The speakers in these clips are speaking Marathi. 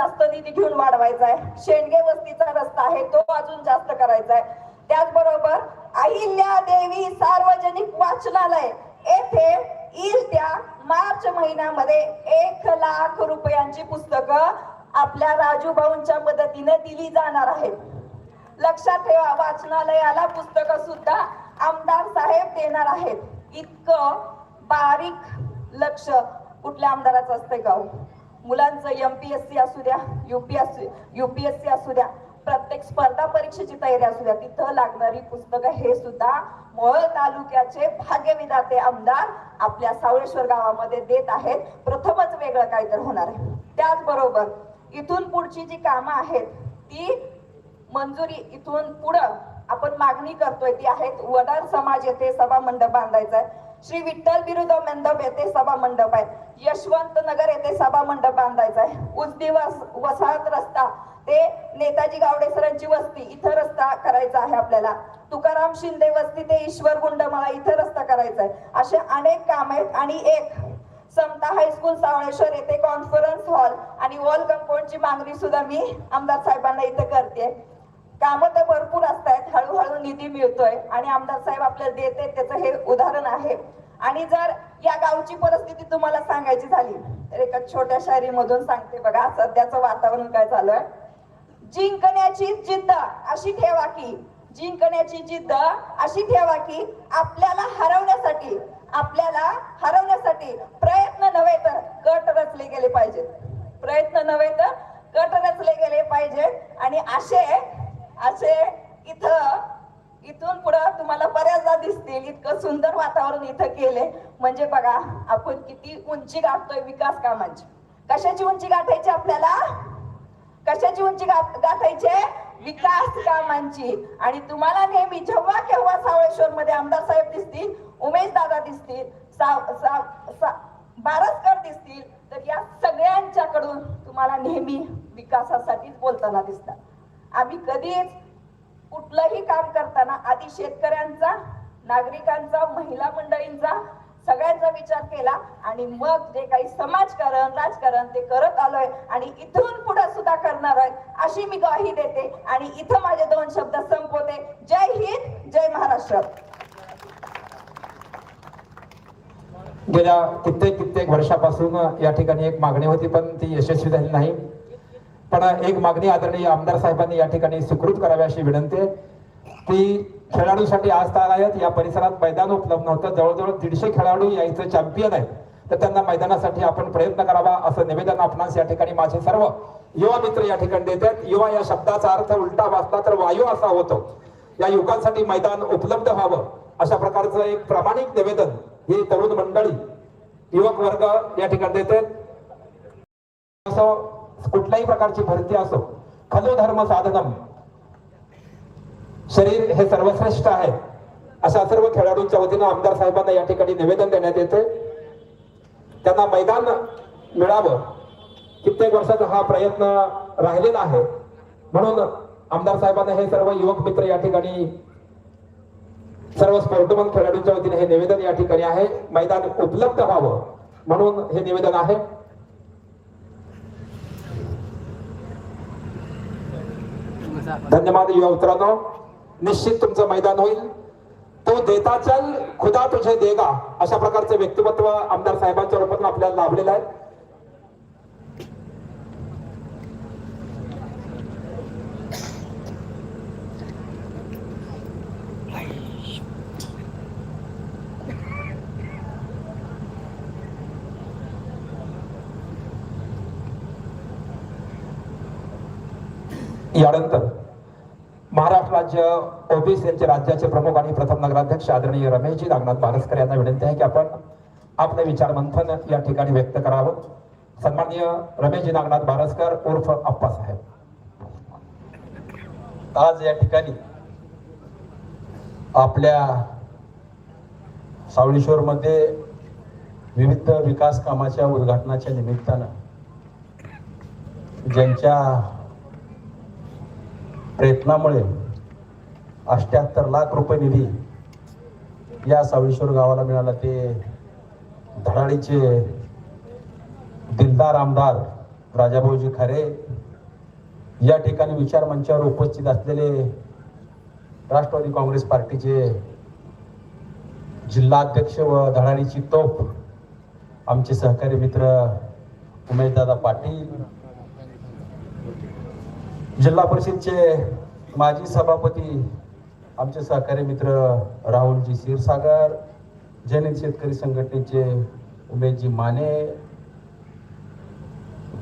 जास्त निधी घेऊन वाढवायचा आहे शेंडगे वस्तीचा रस्ता आहे तो अजून जास्त करायचा आहे त्याचबरोबर अहिल्या देवी सार्वजनिक वाचनालय येथे येईल त्या मार्च महिन्यामध्ये एक लाख रुपयांची पुस्तकं आपल्या राजू भाऊंच्या मदतीने दिली जाणार आहेत. लक्षात ठेवा वाचनालयाला पुस्तक सुद्धा आमदार साहेब देणार आहेत. इतकं बारीक लक्ष कुठल्या आमदाराचं मुलांचं एम पी मुलांचं एमपीएससी असू द्या युपीएससी युपीएससी असू द्या प्रत्येक स्पर्धा परीक्षेची तयारी असू द्या तिथं लागणारी पुस्तकं हे सुद्धा मोळ तालुक्याचे भाग्यविधाते आमदार आपल्या सावळेश्वर गावामध्ये देत आहेत. प्रथमच वेगळं काहीतरी होणार आहे. त्याचबरोबर इथून पुढची जी कामं आहेत ती मंजुरी इथून पुढं आपण मागणी करतोय ती आहेत वडार समाज येथे सभा मंडप बांधायचा आहे श्री विठ्ठल विरुद्ध मंडप येथे सभा मंडप आहे. यशवंत नगर येथे सभा मंडप बांधायचा आहे. उजनी वसाहत रस्ता ते नेताजी गावडे सरांची वस्ती इथं रस्ता करायचा आहे आपल्याला. तुकाराम शिंदे वस्ती ते ईश्वर गुंडमाळा इथं रस्ता करायचा आहे. असे अनेक काम आहेत आणि एक समता हायस्कूल सावळेश्वर येथे कॉन्फरन्स हॉल आणि वॉल कंपाऊंडची मागणी सुद्धा मी आमदार साहेबांना इथं करते कामं तर भरपूर असतायत हळूहळू निधी मिळतोय आणि आमदार साहेब आपल्याला देते त्याचं हे उदाहरण आहे. आणि जर या गावची परिस्थिती तुम्हाला सांगायची झाली तर एका छोट्या शायरीमधून सांगते बघा सध्याचं वातावरण काय झालंय. जिंकण्याची जिद्द अशी ठेवा की जिंकण्याची जिद्द अशी ठेवा की आपल्याला हरवण्यासाठी आपल्याला हरवण्यासाठी प्रयत्न नव्हे तर गट रचले गेले पाहिजेत. प्रयत्न नव्हे तर गट रचले गेले पाहिजेत. आणि असे असे इथं इथून पुढं तुम्हाला बऱ्याचदा दिसतील इतकं सुंदर वातावरण इथं केले म्हणजे बघा आपण किती उंची गाठतोय विकास कामांची. कशाची उंची गाठायची आपल्याला? कशाची उंची गाठायचे? विकास कामांची. आणि तुम्हाला नेहमी जेव्हा केव्हा सावळेश्वर मध्ये आमदार साहेब दिसतील उमेश दादा दिसतील साव- साव- सा- बारसकर दिसतील तर या सगळ्यांच्याकडून तुम्हाला नेहमी विकासासाठीच बोलताना दिसतात. आम्ही कधीच कुठलंही काम करताना आधी शेतकऱ्यांचा नागरिकांचा महिला मंडळींचा सगळ्यांचा विचार केला आणि मग जे काही समाजकारण राजकारण ते करत आलोय आणि इथून पुढे सुद्धा करणार आहे अशी मी ग्वाही देते आणि इथं माझे दोन शब्द संपवते. जय हिंद जय महाराष्ट्र. गेल्या कित्येक कित्येक वर्षापासून या ठिकाणी एक मागणी होती पण ती यशस्वी झाली नाही. पण एक मागणी आदरणीय आमदार साहेबांनी या ठिकाणी स्वीकृत करावी अशी विनंती आहे. ती खेळाडूसाठी आज तागायत या परिसरात मैदान उपलब्ध नव्हतं. जवळजवळ दीडशे खेळाडू या इथं चॅम्पियन आहेत. तर त्यांना मैदानासाठी आपण प्रयत्न करावा असं निवेदन आपणास या ठिकाणी माझे सर्व युवा मित्र या ठिकाणी देतात युवा या शब्दाचा अर्थ उलटा वाचला तर वायू असा होतो. या युवकांसाठी मैदान उपलब्ध व्हावं अशा प्रकारचं एक प्रामाणिक निवेदन ही तरुण मंडळी युवक वर्ग या ठिकाणी देतात असं कुठल्याही प्रकारची भरती असो खलो धर्म साधनम. शरीर हे सर्वश्रेष्ठ आहे अशा सर्व खेळाडूंच्या वतीनं आमदार साहेबांना या ठिकाणी निवेदन देण्यात येते. त्यांना मैदान मिळावं कित्येक वर्षाचा हा प्रयत्न राहिलेला आहे. म्हणून आमदार साहेबांना हे सर्व युवक मित्र या ठिकाणी सर्व स्पोर्टमन खेळाडूंच्या वतीने हे निवेदन या ठिकाणी आहे. मैदान उपलब्ध व्हावं म्हणून हे निवेदन आहे. धन्यवाद युवा मित्रांनो. निश्चित तुमचं मैदान होईल. तो देता चल खुदा तुझे देगा अशा प्रकारचे व्यक्तिमत्व आमदार साहेबांच्या रूपातून आपल्याला लाभलेलं आहे. यानंतर राज्य ओबीसी यांचे राज्याचे प्रमुख आणि प्रथम नगराध्यक्ष आदरणीय रमेशजी नागनाथ बारसकर यांना विनंती आहे की आपण आपले विचार मंथन या ठिकाणी व्यक्त करावं. सन्माननीय रमेशजी नागनाथ बारसकर उर्फ अप्पासाहेब आज या ठिकाणी आपल्या सावळेश्वरमध्ये विविध विकास कामाच्या उद्घाटनाच्या निमित्तानं ज्यांच्या प्रयत्नामुळे अष्ट्याहत्तर लाख रुपये निधी या सावळेश्वर गावाला मिळाला. ते धडाडीचे दिलदार आमदार राजाभाऊजी खरे या ठिकाणी विचार मंचावर उपस्थित असलेले राष्ट्रवादी काँग्रेस पार्टीचे जिल्हाध्यक्ष व धडाडीची तोफ आमचे सहकारी मित्र उमेशदादा पाटील जिल्हा परिषदचे माजी सभापती आमचे सहकारी मित्र राहुलजी क्षीरसागर जैनिक शेतकरी संघटनेचे उमेशजी माने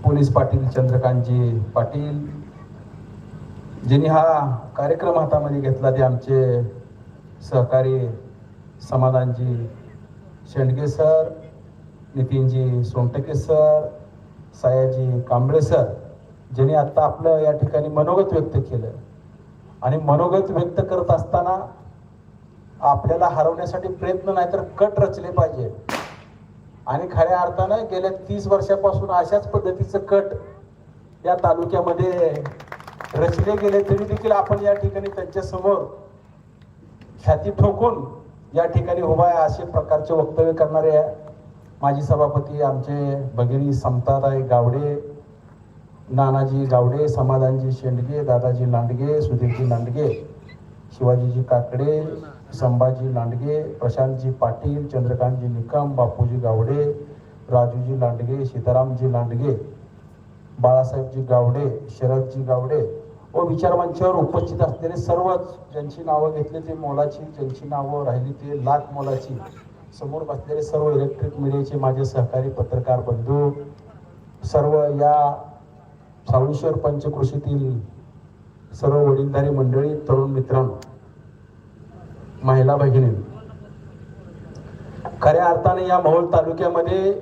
पोलीस पाटील चंद्रकांतजी पाटील ज्यांनी हा कार्यक्रम हातामध्ये घेतला ते आमचे सहकारी Samadhanji Shendge sir Nitinji Sontakke sir Sayaji Kamble sir ज्यांनी आता आपलं या ठिकाणी मनोगत व्यक्त केलं. आणि मनोगत व्यक्त करत असताना आपल्याला हरवण्यासाठी प्रयत्न नाही तर कट रचले पाहिजे आणि खऱ्या अर्थानं गेल्या तीस वर्षापासून अशाच पद्धतीचं कट या तालुक्यामध्ये रचले गेले तरी देखील आपण या ठिकाणी त्यांच्यासमोर ठोकून या ठिकाणी उभा आहे असे प्रकारचे वक्तव्य करणारे आहे. माजी सभापती आमचे भगिनी समताराय गावडे नानाजी गावडे समाधानजी शेंडगे दादाजी लांडगे सुधीरजी लांडगे शिवाजीजी काकडे संभाजी लांडगे प्रशांतजी पाटील चंद्रकांतजी निकम बापूजी गावडे राजूजी लांडगे सीतारामजी लांडगे बाळासाहेबजी गावडे शरदजी गावडे. व विचारमंचावर उपस्थित असलेले सर्वच ज्यांची नावं घेतली ते मोलाची ज्यांची नावं राहिली ते लाख मोलाची. समोर बसलेले सर्व इलेक्ट्रिक मीडियाचे माझे सहकारी पत्रकार बंधू सर्व या सावळीश्वर पंचकृषीतील सर्व वडीलधारी मंडळी तरुण मित्रांनो महिला भगिनी खऱ्या अर्थाने या मोहोळ तालुक्यामध्ये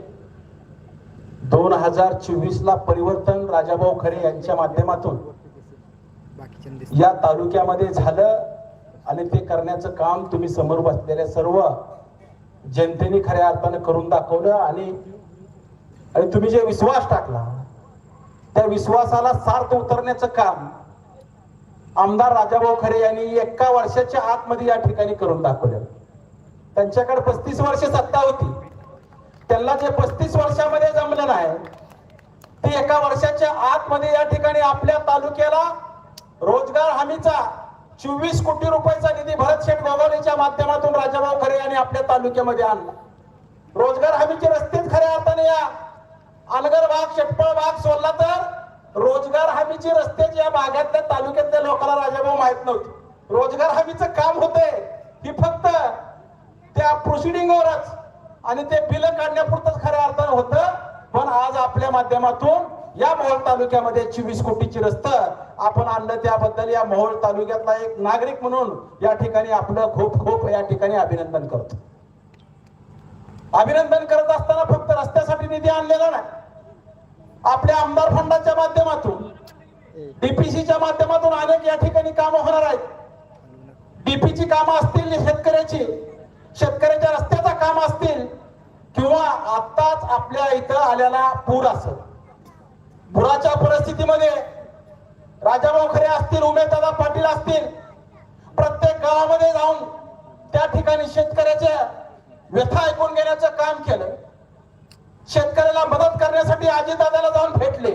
दोन हजार चोवीस ला परिवर्तन राजाभाऊ खरे यांच्या माध्यमातून या तालुक्यामध्ये झालं आणि ते करण्याचं काम तुम्ही समोर बसलेल्या सर्व जनतेने खऱ्या अर्थानं करून दाखवलं आणि आणि तुम्ही जे विश्वास टाकला त्या विश्वासाला सार्थ उतरण्याचं काम आमदार राजाभाऊ खरे यांनी एका वर्षाच्या आतमध्ये या ठिकाणी करून दाखवलं. त्यांच्याकडे पस्तीस वर्ष सत्ता होती. त्यांना जे पस्तीस वर्षामध्ये जमलं नाही ते एका वर्षाच्या आतमध्ये या ठिकाणी आपल्या तालुक्याला रोजगार हमीचा चोवीस कोटी रुपयाचा निधी भरत शेठ गोगावलेच्या माध्यमातून राजाभाऊ खरे यांनी आपल्या तालुक्यामध्ये आणला. रोजगार हमीचे रस्तेच खऱ्या अर्थाने या अलगर भाग शेटपळ भाग सोडला तर रोजगार हमीची रस्ते या भागातल्या तालुक्यातल्या लोकांना राजाभाऊ माहीत नव्हते. रोजगार हमीचं काम होते. ही फक्त त्या प्रोसिडिंगवरच आणि ते बिल काढण्यापुरतच खऱ्या अर्थानं होतं. पण आज आपल्या माध्यमातून या मोहोळ तालुक्यामध्ये चोवीस कोटीची रस्त आपण आणलं. त्याबद्दल या मोहोळ तालुक्यातला एक नागरिक म्हणून या ठिकाणी आपलं खूप खूप या ठिकाणी अभिनंदन करतो. अभिनंदन करत असताना फक्त रस्त्यासाठी निधी आणलेला नाही. आपल्या आमदार फंडाच्या माध्यमातून डीपीसीच्या माध्यमातून अनेक या ठिकाणी कामं होणार आहेत. डीपीची कामं असतील शेतकऱ्याची शेतकऱ्याच्या रस्त्याचा काम असतील किंवा आताच आपल्या इथं आलेला पूर असेल पुराच्या परिस्थितीमध्ये राजाभाऊ खरे असतील उमेशदादा पाटील असतील प्रत्येक गावामध्ये जाऊन त्या ठिकाणी शेतकऱ्याच्या व्यथा ऐकून घेण्याचं काम केलं. शेतकऱ्याला मदत करण्यासाठी आजीदादाला जाऊन भेटले.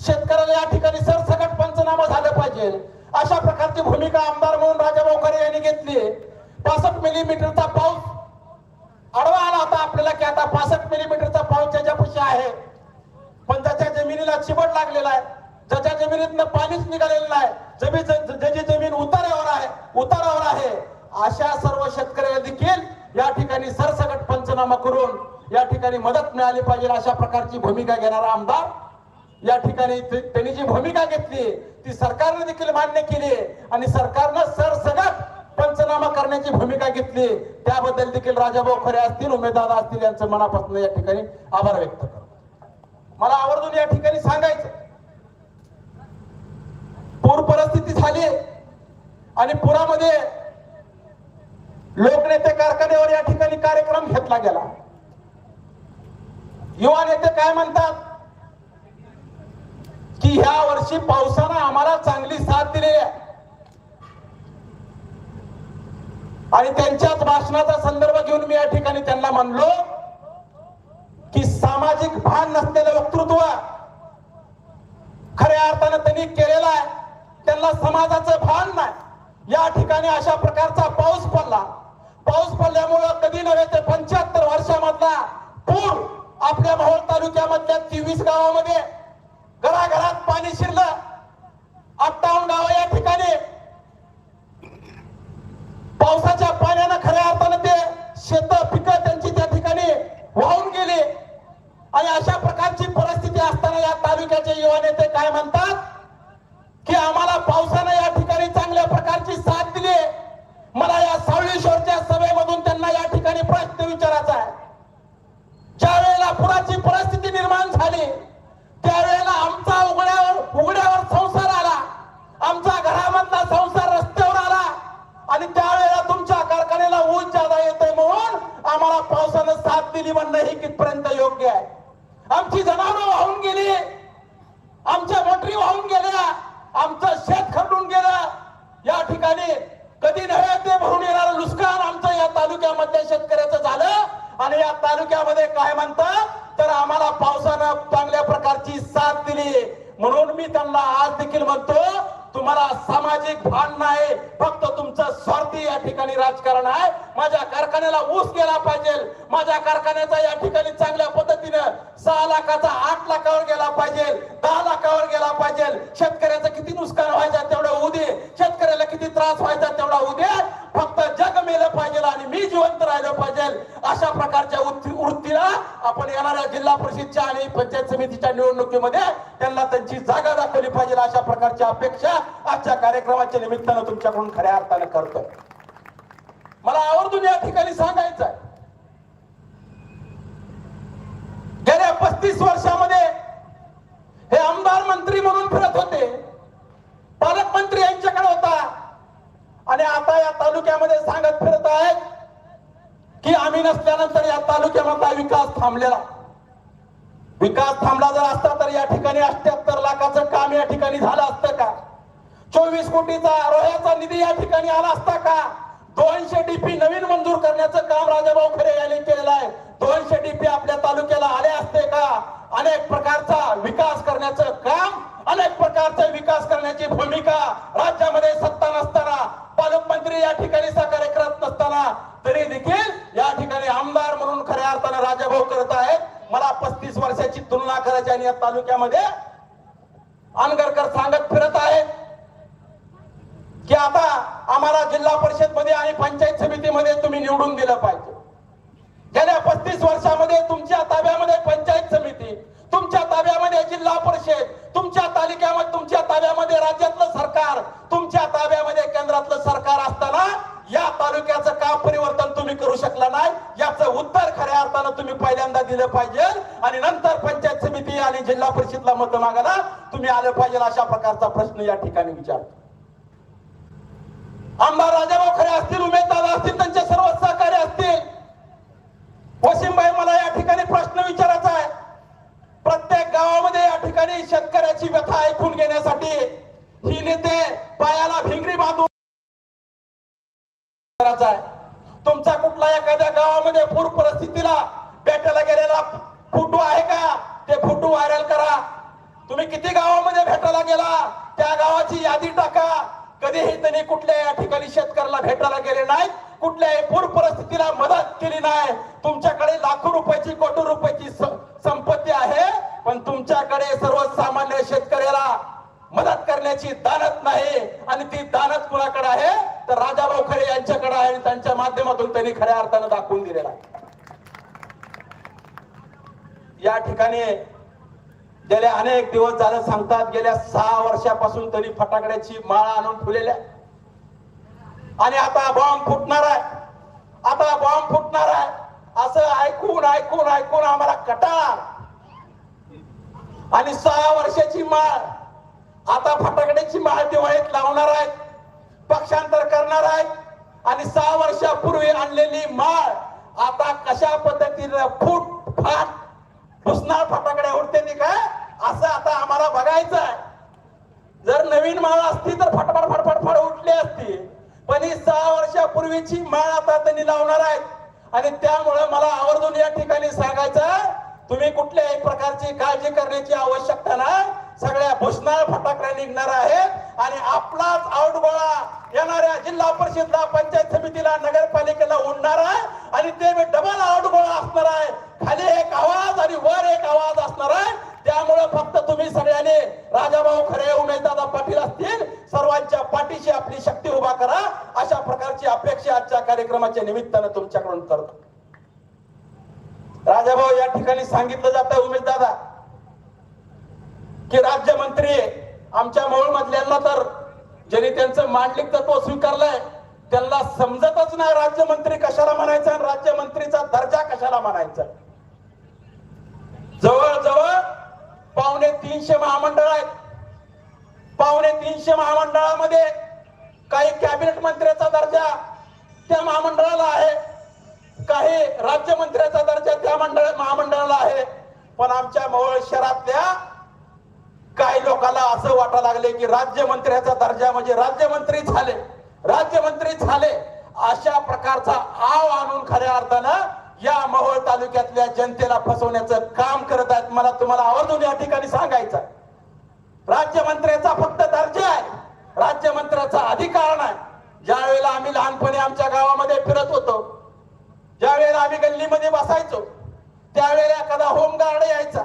शेतकऱ्याला या ठिकाणी सरसकट पंचनामा झालं पाहिजे. अशा प्रकारची भूमिका आमदार म्हणून राजाभाऊ भाऊकरे यांनी घेतली. पासष्ट मिलीमीटरचा पाऊस आडवा आला होता आपल्याला की आता पासष्ट मिलीमीटरचा पाऊस ज्याच्यापाशी आहे. पण त्याच्या जमिनीला चिबट लागलेला आहे. ज्याच्या जमिनीतनं पाणीच निघालेलं नाही. जमीन ज्याची जमीन उतारावर आहे. उतारावर आहे. अशा सर्व शेतकऱ्याला देखील या ठिकाणी सरसकट पंचनामा करून या ठिकाणी मदत मिळाली पाहिजे अशा प्रकारची भूमिका घेणारा आमदार. या ठिकाणी त्यांनी जी भूमिका घेतली ती सरकारने देखील मान्य केली आणि सरकारनं सरसगट पंचनामा करण्याची भूमिका घेतली. त्याबद्दल देखील राजाभाऊ खरे असतील उमेदवार असतील यांचं मनापासून या ठिकाणी आभार व्यक्त करतो. मला आवर्जून या ठिकाणी सांगायचं पूर परिस्थिती झाली आणि पुरामध्ये लोकनेते कारखान्यावर या ठिकाणी कार्यक्रम घेतला गेला. युवा नेते काय म्हणतात? की ह्या वर्षी पावसानं आम्हाला चांगली साथ दिलेली आहे. आणि त्यांच्याच भाषणाचा संदर्भ घेऊन मी या ठिकाणी त्यांना म्हणलो की सामाजिक भान नसलेलं वक्तृत्व खऱ्या अर्थानं त्यांनी केलेला आहे. त्यांना समाजाचं भान नाही. या ठिकाणी अशा प्रकारचा पाऊस पडला. पाऊस पडल्यामुळं कधी नव्हे ते पंच्याहत्तर वर्षामधला पूर आपल्या माहोल तालुक्यामधल्या तेवीस गावामध्ये घराघरात पाणी शिरलं. अठ्ठावन्न गाव या ठिकाणी पावसाच्या पाण्यानं खऱ्या अर्थानं ते शेत पिकं त्यांची त्या ठिकाणी वाहून गेली. आणि अशा प्रकारची परिस्थिती असताना या तालुक्याचे युवा नेते काय म्हणतात? की आम्हाला पावसानं या ठिकाणी चांगल्या प्रकारची साथ दिली. मला या सावळेश्वरच्या सभेमधून त्यांना या ठिकाणी प्रश्न विचारायचा आहे. ज्या वेळेला पुराची परिस्थिती निर्माण झाली त्यावेळेला आमचा उघड्यावर उघड्यावर संसार आला. आमचा घरामधला संसार रस्त्यावर आला. आणि त्यावेळेला तुमच्या कारखान्याला ऊस जादा येतोय म्हणून आम्हाला पावसानं साथ दिली म्हणणं हे कितपर्यंत योग्य आहे. आमची जनावरं वाहून गेली आमच्या मोटरी वाहून गेल्या आमचं शेत खरडून गेलं या ठिकाणी कधी नव्हे ते भरून येणारं नुकसान आमचं या तालुक्यामधल्या शेतकऱ्याचं झालं आणि या तालुक्यामध्ये काय म्हणतात तर आम्हाला पावसानं चांगल्या प्रकारची साथ दिली म्हणून मी त्यांना आज देखील म्हणतो तुम्हाला सामाजिक भान नाही फक्त तुमचं स्वार्थी या ठिकाणी राजकारण आहे. माझ्या कारखान्याला ऊस गेला पाहिजे. माझ्या कारखान्याचा या ठिकाणी चांगल्या पद्धतीनं सहा लाखाचा आठ लाखावर गेला पाहिजे. दहा लाखावर गेला पाहिजे. शेतकऱ्याचं किती नुकसान व्हायचं तेवढं उदे शेतकऱ्याला किती त्रास व्हायचा तेवढा उदे फक्त जग मेलं पाहिजे आणि मी जिवंत राहिलं पाहिजे. अशा प्रकारच्या वृत्तीला आपण येणाऱ्या जिल्हा परिषदच्या आणि पंचायत समितीच्या निवडणुकीमध्ये त्यांना त्यांची जागा दाखवली पाहिजे अशा प्रकारची अपेक्षा कार्यक्रमाच्या निमित्तानं तुमच्याकडून खऱ्या अर्थानं करतोय मला आवर्जून या ठिकाणी सांगायचं आहे गेल्या पस्तीस वर्षामध्ये हे आमदार मंत्री म्हणून फिरत होते. पालकमंत्री यांच्याकडे होता. आणि आता या तालुक्यामध्ये सांगत फिरत आहेत की आम्ही नसल्यानंतर या तालुक्यामधला विकास थांबलेला. विकास थांबला जर असता तर या ठिकाणी अठ्याहत्तर लाखाचं काम या ठिकाणी झालं असतं. चोवीस कोटीचा रोह्याचा निधी या ठिकाणी आला असता का? दोनशे डीपी नवीन मंजूर करण्याचं काम राजाभाऊ खरे यांनी केलेलं आहे. दोनशे डीपी आपल्या तालुक्याला आले असते का? अनेक प्रकारचा विकास करण्याचं काम अनेक प्रकारचा विकास करण्याची भूमिका राज्यामध्ये सत्ता नसताना पालकमंत्री या ठिकाणी सहकार्य करत नसताना तरी देखील या ठिकाणी आमदार म्हणून खऱ्या अर्थानं राजाभाऊ करत आहेत. मला पस्तीस वर्षाची तुलना करायची आणि या तालुक्यामध्ये अनगरकर सांगत फिरत आहेत. की आता आम्हाला जिल्हा परिषदमध्ये आणि पंचायत समितीमध्ये तुम्ही निवडून दिलं पाहिजे. गेल्या पस्तीस वर्षामध्ये तुमच्या ताब्यामध्ये पंचायत समिती तुमच्या ताब्यामध्ये जिल्हा परिषद तुमच्या तालुक्यामध्ये तुमच्या ताब्यामध्ये राज्यातलं सरकार तुमच्या ताब्यामध्ये केंद्रातलं सरकार असताना या तालुक्याचं का परिवर्तन तुम्ही करू शकला नाही? याचं उत्तर खऱ्या अर्थानं तुम्ही पहिल्यांदा दिलं पाहिजे आणि नंतर पंचायत समिती आणि जिल्हा परिषदला मत मागायला तुम्ही आलं पाहिजे अशा प्रकारचा प्रश्न या ठिकाणी विचारतो. आमदार राजाभाऊ खरे असतील उमेदवार असतील त्यांचे सर्व सहकारी असतील. वसीमबाई मला या ठिकाणी प्रश्न विचारायचा आहे. प्रत्येक गावामध्ये या ठिकाणी शेतकऱ्याची व्यथा ऐकून घेण्यासाठी ही नेते पायाला भिंगरी बांधून करायचा आहे. तुमचा कुठला एखाद्या गावामध्ये पूर परिस्थितीला भेटायला गेलेला फोटो आहे का? ते फोटो व्हायरल करा. तुम्ही किती गावामध्ये भेटायला गेला? त्या गावाची यादी टाका. कधीही त्यांनी कुठल्या या ठिकाणी शेतकऱ्याला भेटायला गेले नाही कुठल्याही पूर परिस्थितीला मदत केली नाही. तुमच्याकडे लाखो रुपयाची कोटी रुपयाची संपत्ती आहे पण तुमच्याकडे सर्वसामान्य शेतकऱ्याला मदत करण्याची दानत नाही. आणि ती दानत कुणाकडे आहे? तर राजाभाऊ खरे यांच्याकडे आहे आणि त्यांच्या माध्यमातून त्यांनी खऱ्या अर्थानं दाखवून दिलेला आहे. या ठिकाणी गेले अनेक दिवस झालं सांगतात गेल्या सहा वर्षापासून तरी फटाकड्याची माळा आणून फुलेल्या आणि आता बॉम्ब फुटणार आहे. आता बॉम्ब फुटणार आहे. असं ऐकून ऐकून ऐकून आम्हाला कटाळा आणि सहा वर्षाची माळ. आता फटाकड्याची माळ दिवाळीत लावणार आहेत. पक्षांतर करणार आहेत. आणि सहा वर्षापूर्वी आणलेली माळ आता कशा पद्धतीनं फूट फाट पुसणार फटाकड्यावर उडते काय? असं आता आम्हाला बघायचं आहे. जर नवीन माळ असती तर फटफट फटफट फड उठली असती. पण ही सहा वर्षापूर्वीची माळ आता त्यांनी लावणार आहेत. आणि त्यामुळे मला आवर्जून या ठिकाणी सांगायचं तुम्ही कुठल्याही प्रकारची काळजी करण्याची आवश्यकता नाही. सगळ्या भुसनाळ फटाकड्या निघणार आहेत. आणि आपलाच आउटगोळा येणाऱ्या जिल्हा परिषदला पंचायत समितीला नगरपालिकेला उडणार आहे. आणि ते डबल आउटगोळा असणार आहे. खाली एक आवाज आणि वर एक आवाज असणार आहे. त्यामुळे फक्त तुम्ही सगळ्यांनी राजाभाऊ खरे उमेशदादा पाटील असतील सर्वांच्या पाठीशी आपली शक्ती उभा करा. अशा प्रकारची अपेक्षा आजच्या कार्यक्रमाच्या निमित्तानं तुमच्याकडून करतो. राजाभाऊ या ठिकाणी सांगितलं जात उमेशदादा की राज्यमंत्री आमच्या मूळ मधल्यांना तर ज्यांनी त्यांचं मांडलिक तत्व स्वीकारलंय त्यांना समजतच नाही राज्यमंत्री कशाला म्हणायचं आणि राज्यमंत्रीचा दर्जा कशाला म्हणायचा. जवळजवळ पावणे तीनशे महामंडळ आहेत. पावणे तीनशे महामंडळामध्ये काही कॅबिनेट मंत्र्याचा दर्जा त्या महामंडळाला आहे. काही राज्यमंत्र्याचा दर्जा त्या मंडळ महामंडळाला आहे. पण आमच्या मोहोळ शहरातल्या काही लोकांना असं वाटायला लागले की राज्यमंत्र्याचा दर्जा म्हणजे राज्यमंत्री झाले. राज्यमंत्री झाले अशा प्रकारचा आव आणून खऱ्या अर्थानं या मोहोळ तालुक्यातल्या जनतेला फसवण्याचं काम करत आहेत. मला तुम्हाला आवर्जून या ठिकाणी सांगायचं राज्यमंत्र्याचा फक्त दर्जा आहे. राज्यमंत्र्याचा अधिकार नाही. ज्या वेळेला आम्ही लहानपणी आमच्या गावामध्ये फिरत होतो ज्या वेळेला आम्ही गल्लीमध्ये बसायचो त्यावेळेला एखादा होमगार्ड यायचा.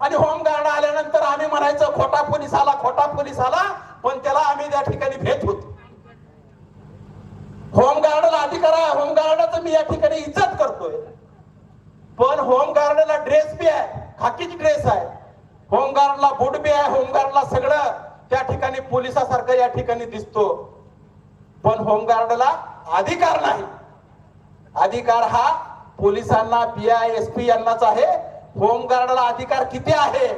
आणि होमगार्ड आल्यानंतर आम्ही म्हणायचं खोटा पोलीस आला खोटा पोलीस आला पण त्याला आम्ही त्या ठिकाणी भेट होतो होमगार्डला अधिकार आहे होमगार्डाचं मी या ठिकाणी इज्जत करतोय पण होमगार्डला ड्रेस बी आहे खाकीच ड्रेस आहे होमगार्डला बूट बी आहे होमगार्डला सगळं त्या ठिकाणी पोलिसासारखं या ठिकाणी दिसतो पण होमगार्डला अधिकार नाही अधिकार हा पोलिसांना पीआय एस पी यांनाच आहे. होमगार्डला अधिकार किती आहे?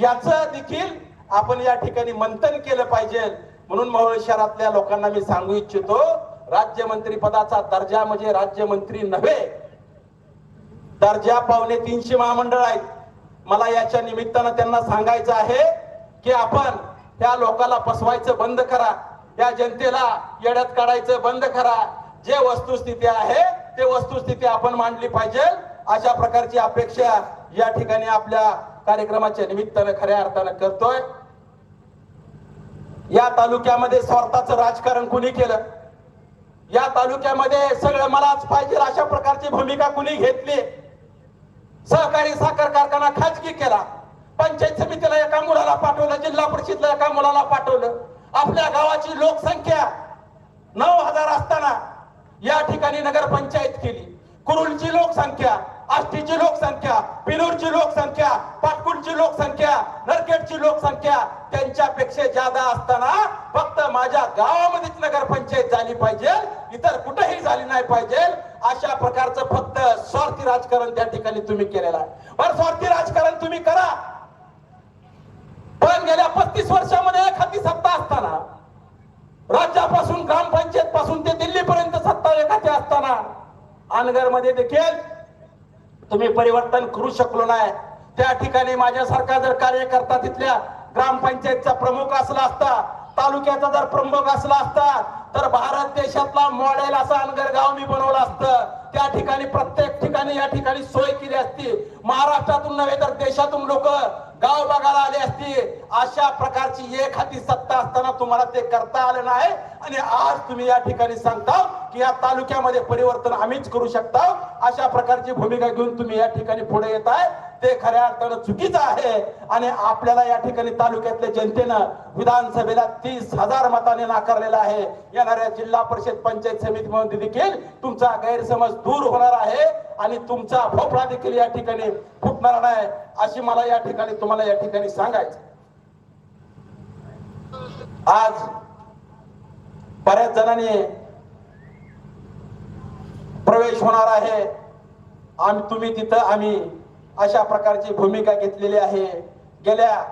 याच देखील आपण या ठिकाणी मंथन केलं पाहिजे. म्हणून मोहोळ शहरातल्या लोकांना मी सांगू इच्छितो राज्यमंत्री पदाचा दर्जा म्हणजे राज्यमंत्री नव्हे. दर्जा पावणे तीनशे महामंडळ आहेत. मला याच्या निमित्तानं त्यांना सांगायचं आहे की आपण त्या लोकाला फसवायचं बंद करा. त्या जनतेला येड्यात काढायचं बंद करा. जे वस्तुस्थिती आहे ते वस्तुस्थिती आपण मांडली पाहिजे. अशा प्रकारची अपेक्षा या ठिकाणी आपल्या कार्यक्रमाच्या निमित्तानं खऱ्या अर्थानं करतोय. या तालुक्यामध्ये स्वार्थाचं राजकारण कुणी केलं? या तालुक्यामध्ये सगळं मलाच पाहिजे अशा प्रकारची भूमिका कुणी घेतली? सहकारी साखर कारखाना खाजगी केला. पंचायत समितीला एका मुलाला पाठवलं जिल्हा परिषदला एका मुलाला पाठवलं. आपल्या गावाची लोकसंख्या नऊ हजार असताना या ठिकाणी नगरपंचायत केली. कुरुलची लोकसंख्या आष्टीची लोकसंख्या पिनूरची लोकसंख्या पाटकुलची लोकसंख्या नरखेडची लोकसंख्या त्यांच्यापेक्षा जादा असताना फक्त माझ्या गावामध्येच नगरपंचायत झाली पाहिजे इतर कुठेही झाली नाही पाहिजे. अशा प्रकारचं फक्त स्वार्थी राजकारण त्या ठिकाणी तुम्ही केलेलं आहे. बरं स्वार्थी राजकारण तुम्ही करा. पण गेल्या पस्तीस वर्षामध्ये एखादी सत्ता असताना राज्यापासून दिल्लीपर्यंत असताना अनगरमध्ये देखील तुम्ही परिवर्तन करू शकलो नाही. त्या ठिकाणी माझ्यासारखा जर कार्यकर्ता तिथल्या ग्रामपंचायतचा प्रमुख असला असता तालुक्याचा जर प्रमुख असला असता तर भारत देशातला मॉडेल असं अनगर गाव मी बनवलं असतं. त्या ठिकाणी प्रत्येक ठिकाणी या ठिकाणी सोय केली असती. महाराष्ट्रातून नव्हे तर देशातून लोक गाव बघायला आले असती. अशा प्रकारची एखादी सत्ता असताना तुम्हाला ते करता आलं नाही. आणि आज तुम्ही या ठिकाणी सांगता की या तालुक्यामध्ये परिवर्तन आम्हीच करू शकता अशा प्रकारची भूमिका घेऊन तुम्ही या ठिकाणी पुढे येत आहे. ते खऱ्या अर्थानं चुकीचं आहे. आणि आपल्याला या ठिकाणी तालुक्यातल्या जनतेनं विधानसभेला तीस हजार मताने नाकारलेला आहे. येणाऱ्या जिल्हा परिषद पंचायत समितीमध्ये देखील तुमचा गैरसमज दूर होणार आहे आणि तुमचा भोपळा देखील या ठिकाणी फुटणार नाही अशी मला या ठिकाणी तुम्हाला या ठिकाणी सांगायचं आज बऱ्याच जणांनी प्रवेश होणार आहे. आम्ही तुम्ही तिथं आम्ही अशा प्रकारची भूमिका घेतलेली आहे. गेल्या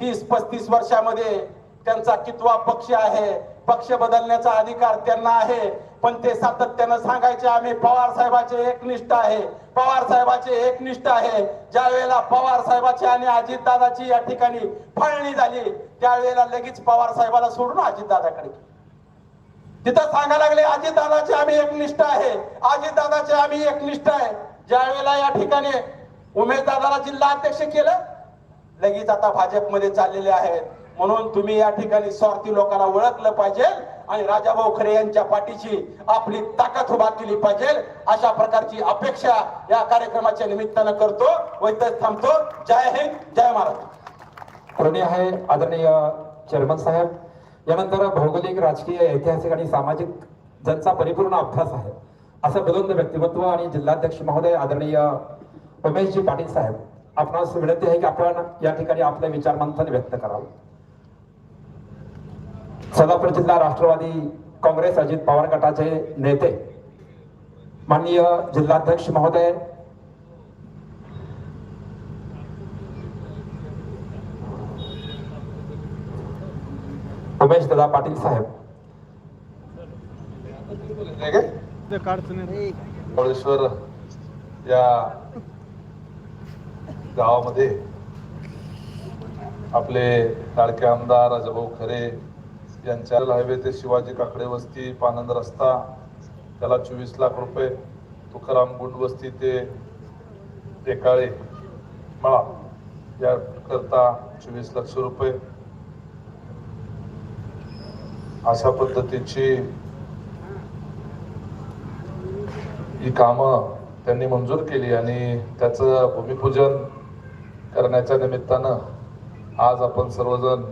तीस पस्तीस वर्षामध्ये त्यांचा कितवा पक्ष आहे पक्ष बदलण्याचा अधिकार त्यांना आहे. पण ते सातत्यानं सांगायचे आम्ही पवार साहेबाचे एकनिष्ठ आहे. पवार साहेबाचे एकनिष्ठ आहे. ज्या वेळेला पवार साहेबाची आणि अजित दादाची या ठिकाणी फळणी झाली त्यावेळेला लगेच पवार साहेबाला सोडून अजित दादाकडे तिथं सांगायला लागले अजित दादाचे आम्ही एकनिष्ठ आहे. अजित दादाचे आम्ही एकनिष्ठ आहे. ज्या वेळेला या ठिकाणी उमेश दादाला जिल्हा अध्यक्ष केलं लगेच आता भाजपमध्ये चाललेले आहेत. म्हणून तुम्ही या ठिकाणी स्वार्थी लोकांना ओळखलं पाहिजे आणि राजाभाऊ खरे यांच्या पाठीची आपली ताकद उभा केली पाहिजे. अशा प्रकारची अपेक्षा या कार्यक्रमाच्या निमित्तानं करतो. व इथंच थांबतो. जय हिंद जय महाराज कोणी आहे आदरणीय चेअरमन साहेब. यानंतर भौगोलिक राजकीय ऐतिहासिक आणि सामाजिक ज्यांचा परिपूर्ण अभ्यास आहे असं बदलून व्यक्तिमत्व आणि जिल्हाध्यक्ष महोदय आदरणीय उमेशजी पाटील साहेब. आपणास विनंती आहे की आपण या ठिकाणी आपले विचार मंथन व्यक्त करावं. सोलापूर जिल्हा राष्ट्रवादी काँग्रेस अजित पवार गटाचे नेते माननीय जिल्हाध्यक्ष महोदय उमेश दादा पाटील साहेब. महाबळेश्वर या गावामध्ये आपले लाडके आमदार राजाभाऊ खरे ज्यांच्या हायवे ते शिवाजी काकडे वस्ती पानंद रस्ता त्याला चोवीस लाख रुपये तुकाराम गुंड वस्ती ते टेकाळे मळा या करता चोवीस लक्ष रुपये. अशा पद्धतीची ही कामं त्यांनी मंजूर केली आणि त्याचं भूमिपूजन करण्याच्या निमित्तानं आज आपण सर्वजण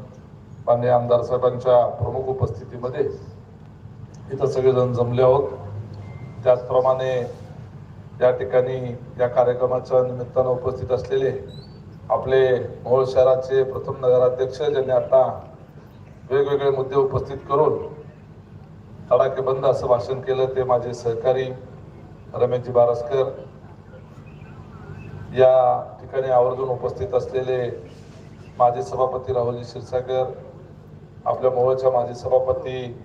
माननीय आमदार साहेबांच्या प्रमुख उपस्थितीमध्ये इथं सगळेजण जमले आहोत. त्याचप्रमाणे या ठिकाणी या कार्यक्रमाच्या निमित्तानं उपस्थित असलेले आपले मोहोळ शहराचे प्रथम नगराध्यक्ष ज्यांनी आता वेगवेगळे मुद्दे उपस्थित करून तडाखेबंद असं भाषण केलं ते माझे सहकारी रमेशजी बारसकर या ठिकाणी आवर्जून उपस्थित असलेले माजी सभापती राहुलजी क्षीरसागर आपल्या मोहोळच्या माजी सभापती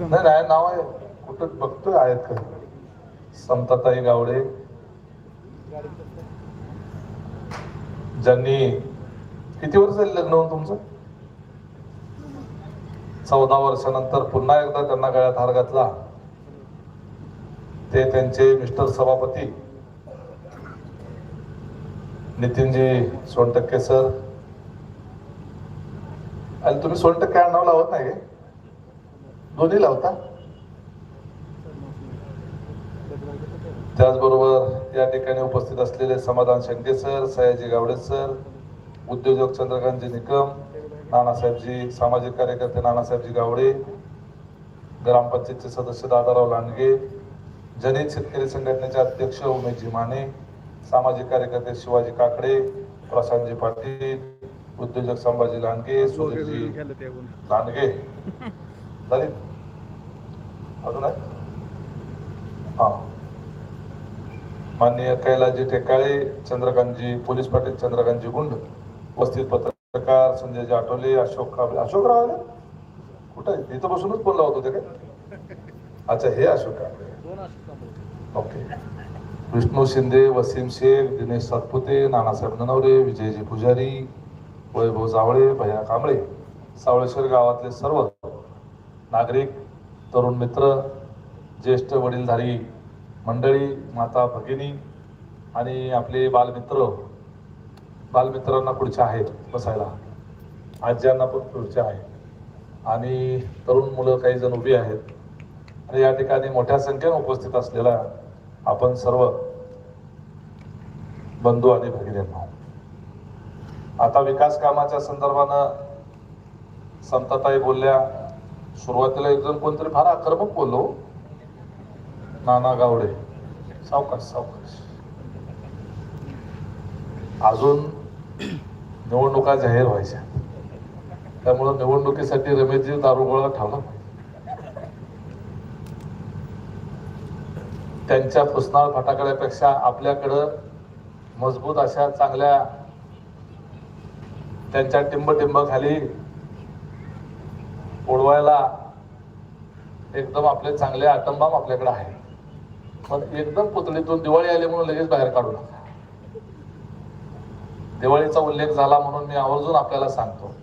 नाही नाही नाव आहे. कुठं बघतोय? आहेत का? समताताई गावडे. ज्यांनी किती वर्ष झाली लग्न होऊन तुमचं? चौदा वर्षानंतर पुन्हा एकदा त्यांना गळ्यात हार घातला. ते त्यांचे मिस्टर सभापती. नितीनजी सोनटक्के सर. आणि तुम्ही सोनटक्के नाव लावत नाही दोन्ही लावता त्याचबरोबर या ठिकाणी उपस्थित असलेले समाधान शेंडके सर सयाजी गावडे सर उद्योजक चंद्रकांतजी निकम नानासाहेबजी सामाजिक कार्यकर्ते नानासाहेबजी गावडे ग्रामपंचायतचे सदस्य दादाराव लांडगे जनित शेतकरी संघटनेचे अध्यक्ष उमेशजी माने सामाजिक कार्यकर्ते शिवाजी काकडे प्रशांतजी पाटील उद्योजक संभाजी लांडगे सुधीरजी लांडगे. झाली अजून आहे? हा. माननीय कैलासजी टेकाळे चंद्रकांतजी पोलीस पाटील चंद्रकांतजी गुंड उपस्थित पत्रकार संजयजी आठवले अशोक काबळे. अशोकराव आले? कुठं आहे? इथं बसूनच फोन लावत होते काय? अच्छा हे अशोक काबळे. ओके. विष्णू शिंदे वसीम शेख दिनेश सातपुते नानासाहेब ननवरे विजयजी पुजारी वैभव जावळे भैया कांबळे. सावळेश्वर गावातले सर्व नागरिक तरुण मित्र ज्येष्ठ वडीलधारी मंडळी माता भगिनी आणि आपले बालमित्र. बालमित्रांना पुढच्या आहेत बसायला. आज्यांना पण पुढच्या आहेत आणि तरुण मुलं काही जण उभी आहेत. आणि या ठिकाणी मोठ्या संख्येनं उपस्थित असलेला आपण सर्व बंधू आणि भगिनींना आता विकास कामाच्या संदर्भानं संतताई बोलल्या सुरुवातीला एक कोणतरी फार आक्रमक बोललो. नाना गावडे सावकाश सावकाश. अजून निवडणुका जाहीर व्हायच्या. त्यामुळं निवडणुकीसाठी रमेशजी दारुगोळा ठेवला. त्यांच्या पुसनाळ फटाकड्यापेक्षा आपल्याकडं मजबूत अशा चांगल्या त्यांच्या टिंब खाली उडवायला एकदम आपले चांगले आटंबाम आपल्याकडे आहे. पण एकदम पुतळीतून दिवाळी आली म्हणून लगेच बाहेर काढू नका. दिवाळीचा उल्लेख झाला म्हणून मी आवर्जून आपल्याला सांगतो.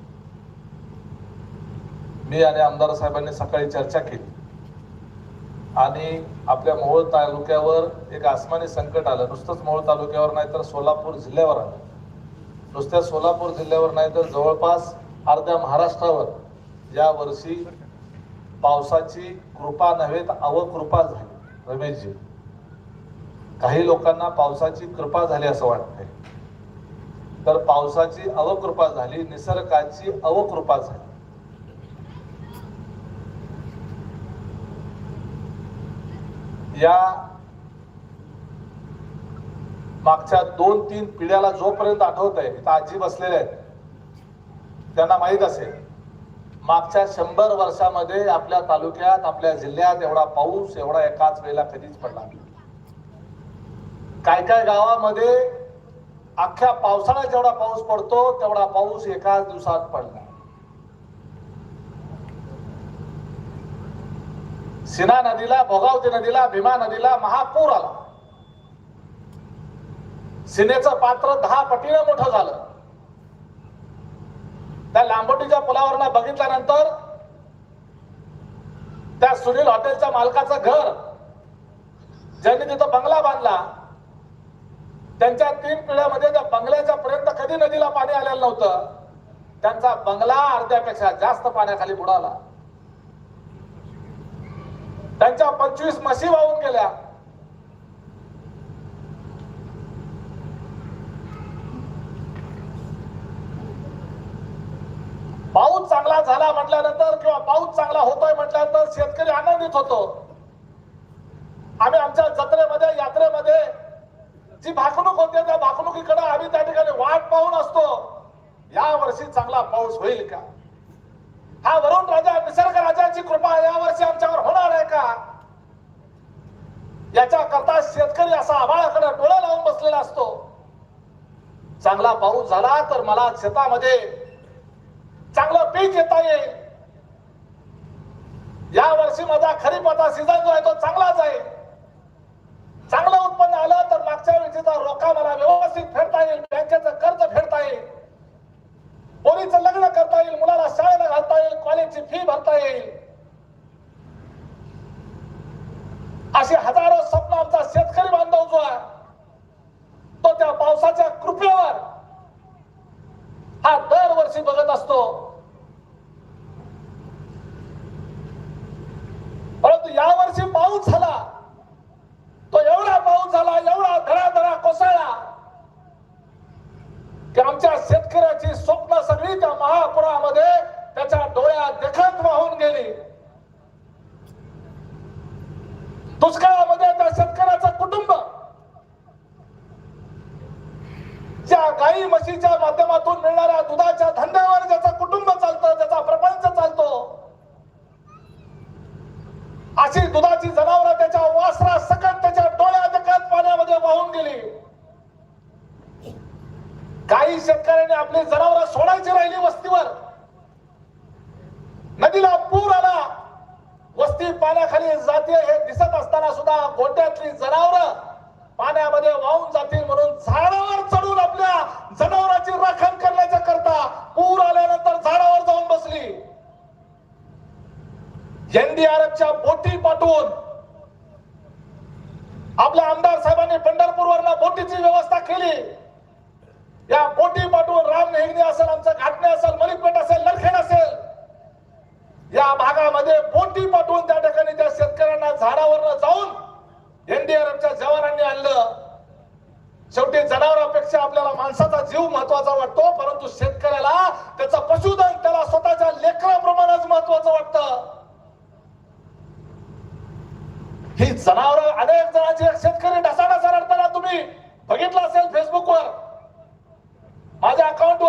मी आणि आमदार साहेबांनी सकाळी चर्चा केली. आणि आपल्या मोहोळ तालुक्यावर एक आसमानी संकट आलं. नुसतंच मोहोळ तालुक्यावर नाही तर सोलापूर जिल्ह्यावर आलं. नुसत्या सोलापूर जिल्ह्यावर नाही तर जवळपास अर्ध्या महाराष्ट्रावर या वर्षी पावसाची कृपा नव्हे तर अवकृपा झाली. रमेशजी काही लोकांना पावसाची कृपा झाली असं वाटतंय. तर पावसाची अवकृपा झाली निसर्गाची अवकृपा झाली. या मागच्या दोन तीन पिढ्याला जोपर्यंत आठवत आहे इथं आजी बसलेले आहेत त्यांना माहीत असेल मागच्या शंभर वर्षामध्ये आपल्या तालुक्यात आपल्या जिल्ह्यात एवढा पाऊस एवढा एकाच वेळेला कधीच पडला काय काय गावामध्ये अख्ख्या पावसाळ्यात जेवढा पाऊस पडतो तेवढा पाऊस एकाच दिवसात पडला. सिना नदीला भोगावती नदीला भीमा नदीला महापूर आला. सिनेचं पात्र दहा पटीनं मोठं झालं. त्या लांबोटीच्या पुलावरनं बघितल्यानंतर त्या सुनील हॉटेलच्या मालकाचं घर ज्यांनी तिथं बंगला बांधला त्यांच्या तीन पिढ्यामध्ये त्या बंगल्याच्या पर्यंत कधी नदीला पाणी आलेलं नव्हतं त्यांचा बंगला अर्ध्यापेक्षा जास्त पाण्याखाली बुडाला. त्यांच्या पंचवीस मशी वाहून गेल्या. पाऊस चांगला झाला म्हटल्यानंतर किंवा पाऊस चांगला होतोय म्हटल्यानंतर शेतकरी आनंदित होतो. आम्ही आमच्या जत्रेमध्ये यात्रेमध्ये जी भाकणूक होते त्या भाकणुकीकडे आम्ही त्या ठिकाणी वाट पाहून असतो. या वर्षी चांगला पाऊस होईल का? हा वरुण राजा निसर्ग राजाची कृपा या वर्षी आमच्यावर होणार आहे का? याच्या करता शेतकरी असा आभाळाकडे डोळे लावून बसलेला असतो. चांगला पाऊस झाला तर मला शेतामध्ये चांगलं पीक येता येईल. या वर्षी माझा खरीपाचा सीझन जो आहे तो चांगलाच आहे. चांगलं उत्पन्न आलं तर मागच्या वेळीचा रोखा मला व्यवस्थित फेडता येईल बँकेचं कर्ज फेडता येईल. पोरीचं लग्न करता येईल मुलाला शाळेला घालता येईल कॉलेजची फी भरता येईल. अशी हजारो स्वप्न आमचा शेतकरी बांधव जो आहे तो त्या पावसाच्या कृपेवर हा दरवर्षी बघत असतो परंतु यावर्षी पाऊस झाला तो एवढा पाऊस झाला एवढा धडाधडा कोसळला की आमच्या शेतकऱ्याची स्वप्न सगळी त्या महापुरामध्ये त्याच्या डोळ्यात देखत वाहून गेली दुष्काळामध्ये त्या शेतकऱ्याचं कुटुंब ज्या गाई म्हशीच्या माध्यमातून मिळणाऱ्या दुधाच्या धंद्यावर ज्याचं कुटुंब चालतं ज्याचा प्रपंच चालतो अशी दुधाची जनावरं त्याच्या वासरा सकट त्याच्या डोळ्या देखत पाण्यामध्ये वाहून गेली काही शेतकऱ्यांनी आपली जनावरं सोडायची राहिली वस्तीवर नदीला पूर आला वस्ती पाण्याखाली जाते हे दिसत असताना सुद्धा गोट्यातली जनावर पाण्यामध्ये वाहून जातील म्हणून झाडावर चढून आपल्या जनावरांची राखण करण्याच्या करता पूर आल्यानंतर झाडावर जाऊन बसली. एनडीआरएफच्या बोटी पाठवून आपल्या आमदार साहेबांनी पंढरपूरवरनं बोटीची व्यवस्था केली. या बोटी पाठवून राम नेहमी असेल आमचं घाटणे असेल मलिकपेठ असेल लरखेड असेल या भागामध्ये बोटी पाठवून त्या ठिकाणी त्या शेतकऱ्यांना झाडावर जाऊन एनडीआरएफच्या जवानांनी आणलं. शेवटी जनावरांपेक्षा आपल्याला माणसाचा जीव महत्त्वाचा वाटतो परंतु शेतकऱ्याला त्याचा पशुधन त्याला स्वतःच्या लेकराप्रमाणेच महत्वाचं वाटत. ही जनावर अनेक जणांची शेतकरी ढसाढसा रडताना तुम्ही बघितलं असेल फेसबुकवर माझ्या अकाउंट